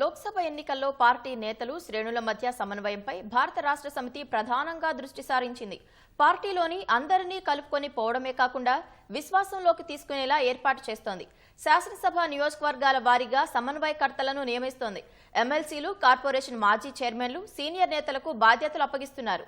లోక్సభ ఎన్నికల్లో పార్టీ నేతలు శ్రేణుల మధ్య సమన్వయంపై భారత రాష్ట్ర సమితి ప్రధానంగా దృష్టి సారించింది. పార్టీలోని అందరినీ కలుపుకొని పోవడమే కాకుండా విశ్వాసంలోకి తీసుకునేలా ఏర్పాటు చేస్తోంది. శాసనసభ నియోజకవర్గాల వారీగా సమన్వయకర్తలను నియమిస్తోంది. ఎమ్మెల్సీలు కార్పొరేషన్ మాజీ చైర్మన్లు సీనియర్ నేతలకు బాధ్యతలు అప్పగిస్తున్నారు.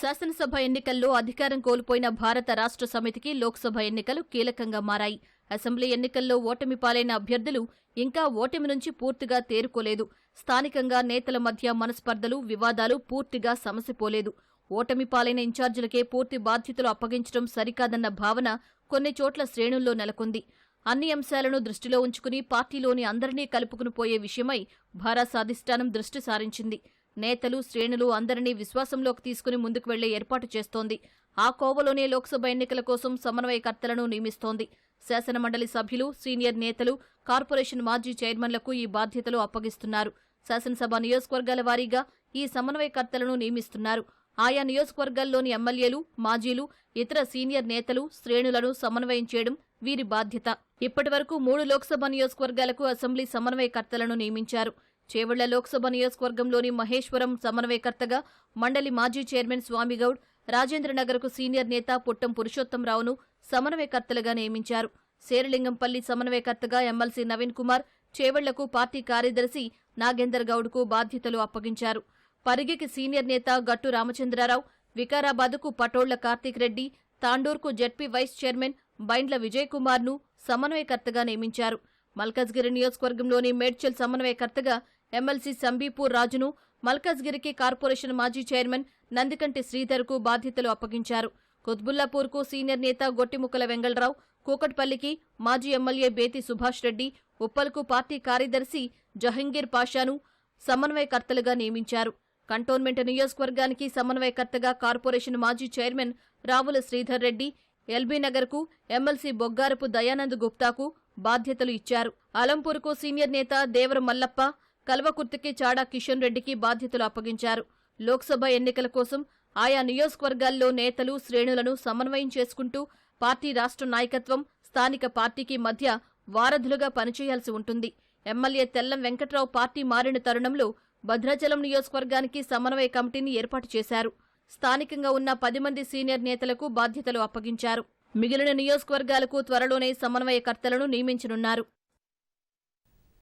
శాసనసభ ఎన్నికల్లో అధికారం కోల్పోయిన భారత రాష్ట్ర సమితికి లోక్సభ ఎన్నికలు కీలకంగా మారాయి. అసెంబ్లీ ఎన్నికల్లో ఓటమి పాలైన అభ్యర్థులు ఇంకా ఓటమి నుంచి పూర్తిగా తేరుకోలేదు. స్థానికంగా నేతల మధ్య మనస్పర్ధలు వివాదాలు పూర్తిగా సమసిపోలేదు. ఓటమి పాలైన ఇన్ఛార్జీలకే పూర్తి బాధ్యతలు అప్పగించడం సరికాదన్న భావన కొన్ని చోట్ల శ్రేణుల్లో నెలకొంది. అన్ని అంశాలను దృష్టిలో ఉంచుకుని పార్టీలోని అందరినీ కలుపుకుని పోయే విషయమై భారా సాధిష్టానం దృష్టి సారించింది. నేతలు శ్రేణులు అందరినీ విశ్వాసంలోకి తీసుకుని ముందుకు వెళ్ళే ఏర్పాటు చేస్తోంది. ఆ కోవలోనే లోక్సభ ఎన్నికల కోసం సమన్వయకర్తలను నియమిస్తోంది. శాసనమండలి సభ్యులు సీనియర్ నేతలు కార్పొరేషన్ మాజీ చైర్మన్లకు ఈ బాధ్యతలు అప్పగిస్తున్నారు. శాసనసభ నియోజకవర్గాల వారీగా ఈ సమన్వయకర్తలను నియమిస్తున్నారు. ఆయా నియోజకవర్గాల్లోని ఎమ్మెల్యేలు మాజీలు ఇతర సీనియర్ నేతలు శ్రేణులను సమన్వయం చేయడం వీరి బాధ్యత. ఇప్పటివరకు మూడు లోక్సభ నియోజకవర్గాలకు అసెంబ్లీ సమన్వయకర్తలను నియమించారు. చేవళ్ళ లోక్సభ నియోజకవర్గంలోని మహేశ్వరం సమన్వయకర్తగా మండలి మాజీ చైర్మన్ స్వామిగౌడ్ రాజేంద్రనగర్కు సీనియర్ నేత పుట్టం పురుషోత్తంరావును సమన్వయకర్తలుగా నియమించారు. శేరలింగంపల్లి సమన్వయకర్తగా ఎమ్మెల్సీ నవీన్ కుమార్ చేవళ్ళకు పార్టీ కార్యదర్శి నాగేందర్ గౌడ్కు బాధ్యతలు అప్పగించారు. పరిగికి సీనియర్ నేత గట్టు రామచంద్రారావు వికారాబాద్కు Patolla Karthik Reddy తాండూర్కు ZP vice chairman Bindla Vijay కుమార్ను సమన్వయకర్తగా నియమించారు. మల్కజ్గిరి నియోజకవర్గంలోని మేడ్చల్ సమన్వయకర్తగా ఎమ్మెల్సీ సంబీపూర్ రాజును మల్కజ్గిరికి కార్పొరేషన్ మాజీ చైర్మన్ నందికంటి శ్రీధర్కు బాధ్యతలు అప్పగించారు. కుత్బుల్లాపూర్కు సీనియర్ నేత గొట్టిముక్కల వెంగళరావు కూకట్పల్లికి మాజీ ఎమ్మెల్యే బేతి సుభాష్ రెడ్డి ఉప్పల్కు పార్టీ కార్యదర్శి జహంగీర్ పాషాను సమన్వయకర్తలుగా నియమించారు. కంటోన్మెంట్ నియోజకవర్గానికి సమన్వయకర్తగా కార్పొరేషన్ మాజీ చైర్మన్ రావుల శ్రీధర్ రెడ్డి ఎల్బీనగర్కు ఎమ్మెల్సీ బొగ్గారపు దయానంద్ గుప్తాకు బాధ్యతలు ఇచ్చారు. అలంపూర్కు సీనియర్ నేత దేవర మల్లప్ప కల్వకుర్తికి చాడా కిషన్ రెడ్డికి బాధ్యతలు అప్పగించారు. లోక్సభ ఎన్నికల కోసం ఆయా నియోజకవర్గాల్లో నేతలు శ్రేణులను సమన్వయం చేసుకుంటూ పార్టీ రాష్ట్ర నాయకత్వం స్థానిక పార్టీకి మధ్య వారధులుగా పనిచేయాల్సి ఉంటుంది. ఎమ్మెల్యే తెల్లం వెంకట్రావు పార్టీ మారిన తరుణంలో భద్రాచలం నియోజకవర్గానికి సమన్వయ కమిటీని ఏర్పాటు చేశారు. స్థానికంగా ఉన్న పది మంది సీనియర్ నేతలకు బాధ్యతలు అప్పగించారు. మిగిలిన నియోజకవర్గాలకు త్వరలోనే సమన్వయకర్తలను నియమించనున్నారు.